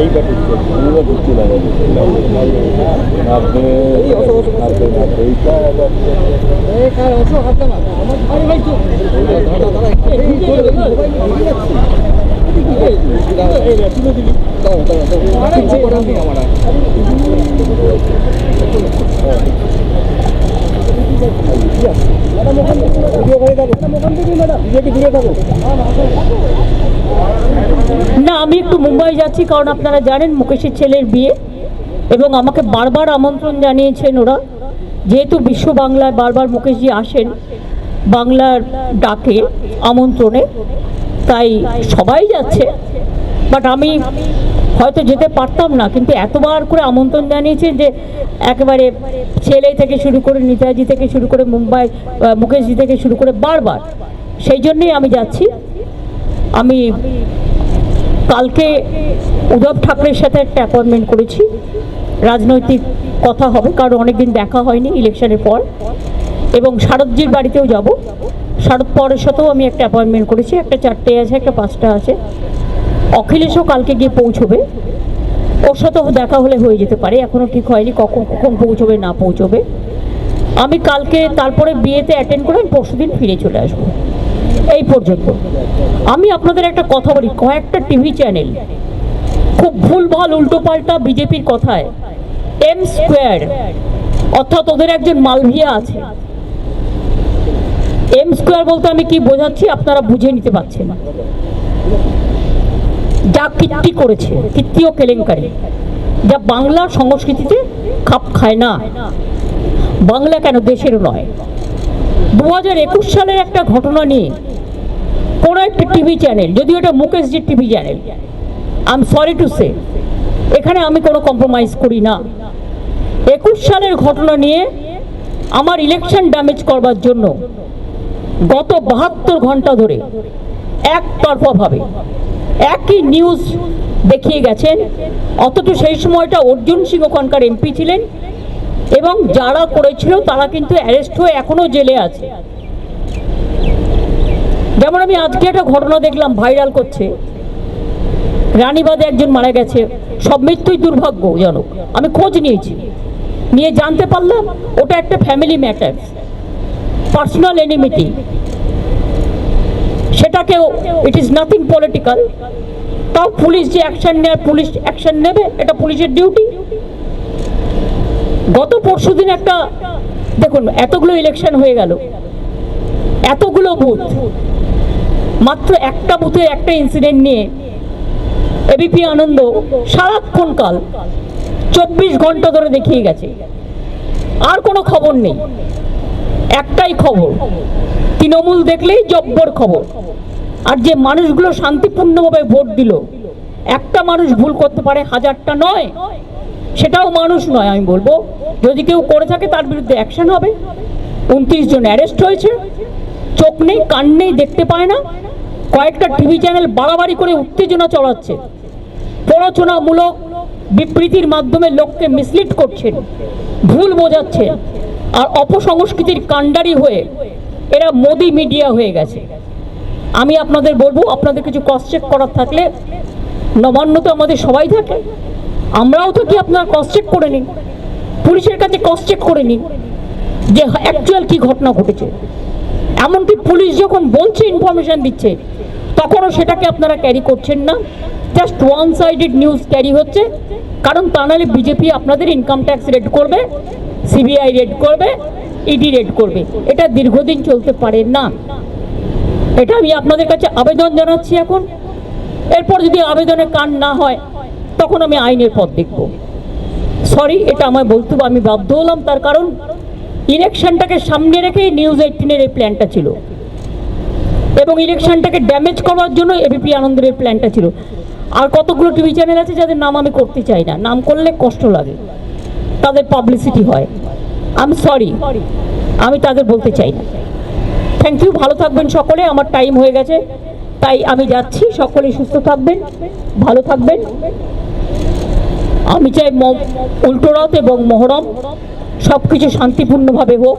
এইটা ঢুকছে পুরো ঢুকতে লাগে নব্বই নব্বই নব্বই এইটা না। আমি একটু মুম্বাই যাচ্ছি, কারণ আপনারা জানেন মুকেশের ছেলের বিয়ে এবং আমাকে বারবার আমন্ত্রণ জানিয়েছেন ওরা। যেহেতু বিশ্ব বাংলায় বারবার মুকেশজি আসেন বাংলার ডাকে আমন্ত্রণে, তাই সবাই যাচ্ছে। বাট আমি হয়তো যেতে পারতাম না, কিন্তু এতবার করে আমন্ত্রণ জানিয়েছেন যে একেবারে ছেলে থেকে শুরু করে নেতাজি থেকে শুরু করে মুম্বাই মুকেশজি থেকে শুরু করে বারবার। সেই জন্যেই আমি যাচ্ছি। আমি কালকে উদ্ধব ঠাকরের সাথে একটা অ্যাপয়েন্টমেন্ট করেছি। রাজনৈতিক কথা হবে, কারণ অনেকদিন দেখা হয়নি ইলেকশনের পর। এবং শারদজির বাড়িতেও যাব। শারদ পরের সাথেও আমি একটা অ্যাপয়েন্টমেন্ট করেছি, একটা চারটে আছে, একটা পাঁচটা আছে। অখিলেশও কালকে গিয়ে পৌঁছবে। ওর সাথেও দেখা হলে হয়ে যেতে পারে এখনও ঠিক হয়নি কখন কখন পৌঁছবে, না পৌঁছবে। আমি কালকে, তারপরে বিয়েতে অ্যাটেন্ড করে আমি পরশু দিন ফিরে চলে আসব। এই পর্যন্ত। আমি আপনাদের একটা কথা বলি, কয়েকটা টিভি চ্যানেল খুব ভুলভাল উল্টোপাল্টা বিজেপির কথায় এম স্কোয়ার অর্থাৎ ওদের একজন মালভিয়া আছে। এম স্কোয়ার বলতে আমি কি বোঝাচ্ছি আপনারা বুঝে নিতে পারছেন যা কীর্তি করেছে, কীর্তি ও কেলেঙ্কারি, যা বাংলার সংস্কৃতিতে খাপ খায় না। বাংলা কেন দেশেরও নয়। দু সালের একটা ঘটনা নিয়ে কোনো একটা টিভি চ্যানেল যদিও এটা মুকেশজির TV channel I am sorry to say এখানে আমি কোনো কম্প্রোমাইজ করি না। একুশ সালের ঘটনা নিয়ে আমার ইলেকশন ড্যামেজ করবার জন্য গত বাহাত্তর ঘণ্টা ধরে এক একতরফাভাবে একই নিউজ দেখিয়ে গেছেন, অথচ সেই সময়টা অর্জুন সিং ওখানকার এমপি ছিলেন এবং যারা করেছিল তারা কিন্তু অ্যারেস্ট হয়ে এখনও জেলে আছে। যেমন আমি আজকে একটা ঘটনা দেখলাম ভাইরাল করছে। রানীবাদে একজন মারা গেছে। সব মৃত্যুই দুর্ভাগ্যজনক আমি খোঁজ নিয়েছি। নিয়ে জানতে পারলাম, ওটা একটা ফ্যামিলি ম্যাটার পার্সোনাল এনিমিটি সেটাকেও ইট ইজ নাথিং পলিটিক্যাল তাও পুলিশ যে অ্যাকশন নেয়, পুলিশ অ্যাকশন নেবে, এটা পুলিশের ডিউটি গত পরশু দিন একটা, দেখুন, এতগুলো ইলেকশন হয়ে গেল। এতগুলো বুথ মাত্র একটা বুথের একটা ইনসিডেন্ট নিয়ে এবিপি আনন্দ সারাক্ষণ কাল। চব্বিশ ঘণ্টা ধরে দেখিয়ে গেছে। আর কোনো খবর নেই। একটাই খবর, তৃণমূল দেখলেই জব্বর খবর। আর যে মানুষগুলো শান্তিপূর্ণভাবে ভোট দিল, একটা মানুষ ভুল করতে পারে হাজারটা নয়, সেটাও মানুষ নয়, আমি বলব। যদি কেউ করে থাকে, তার বিরুদ্ধে অ্যাকশন হবে। উনত্রিশ জন অ্যারেস্ট হয়েছে। চোখ নেই, কান নেই, দেখতে পায় না। কয়েকটা টিভি চ্যানেল বাড়াবাড়ি করে উত্তেজনা চড়াচ্ছে। প্ররোচনামূলক বিবৃতির মাধ্যমে লোককে মিসলিড করছেন, ভুল বোঝাচ্ছেন, আর অপসংস্কৃতির কাণ্ডারি হয়ে এরা মোদি মিডিয়া হয়ে গেছে। আমি আপনাদের বলব, আপনাদের কিছু ক্রস চেক করার থাকলে নবান্ন তো আমাদের সবাই থাকে, আমরাও তো কি আপনার ক্রস চেক করে নিন। পুলিশের কাছে ক্রস চেক করে নিন যে অ্যাকচুয়াল কি ঘটনা ঘটেছে। এমনকি পুলিশ যখন বলছে ইনফরমেশন দিচ্ছে, তখনও সেটাকে আপনারা ক্যারি করছেন না। Just one sided news carry হচ্ছে। কারণ তা নাহলে বিজেপি আপনাদের ইনকাম ট্যাক্স রেড করবে সিবিআই রেড করবে ইডি রেড করবে। এটা দীর্ঘদিন চলতে পারে না। এটা আমি আপনাদের কাছে আবেদন জানাচ্ছি এখন। এরপর যদি আবেদনে কান না হয়, তখন আমি আইনের পথ দেখব। সরি এটা আমায় বলতে আমি বাধ্য হলাম তার কারণ। ইলেকশনটাকে সামনে রেখে নিউজ এইটিনের এই প্ল্যানটা ছিল। এবং ইলেকশনটাকে ড্যামেজ করার জন্য এবিপি আনন্দের এই প্ল্যানটা ছিল। আর কতগুলো টিভি চ্যানেল আছে যাদের নাম আমি করতে চাই না। নাম করলে কষ্ট লাগে। তাদের পাবলিসিটি হয়। আমি সরি আমি তাদের বলতে চাই না। থ্যাংক ইউ ভালো থাকবেন সকলে। আমার টাইম হয়ে গেছে। তাই আমি যাচ্ছি। সকলে সুস্থ থাকবেন। ভালো থাকবেন। আমি চাই উল্টোরথ এবং মহরম। সব কিছু শান্তিপূর্ণভাবে হোক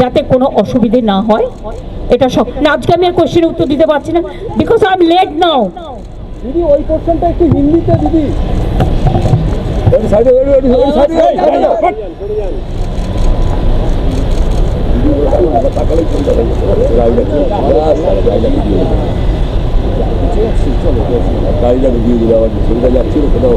যাতে কোনো অসুবিধে না হয় এটা সব না আজকে আমি আর কোশ্চেনের উত্তর দিতে পারছি না because I am late now দিদি ওই কোশ্চেনটা একটু হিন্দিতে দিদি গাড়িটা ভিডিও দিলে আমার যাচ্ছিল কোথাও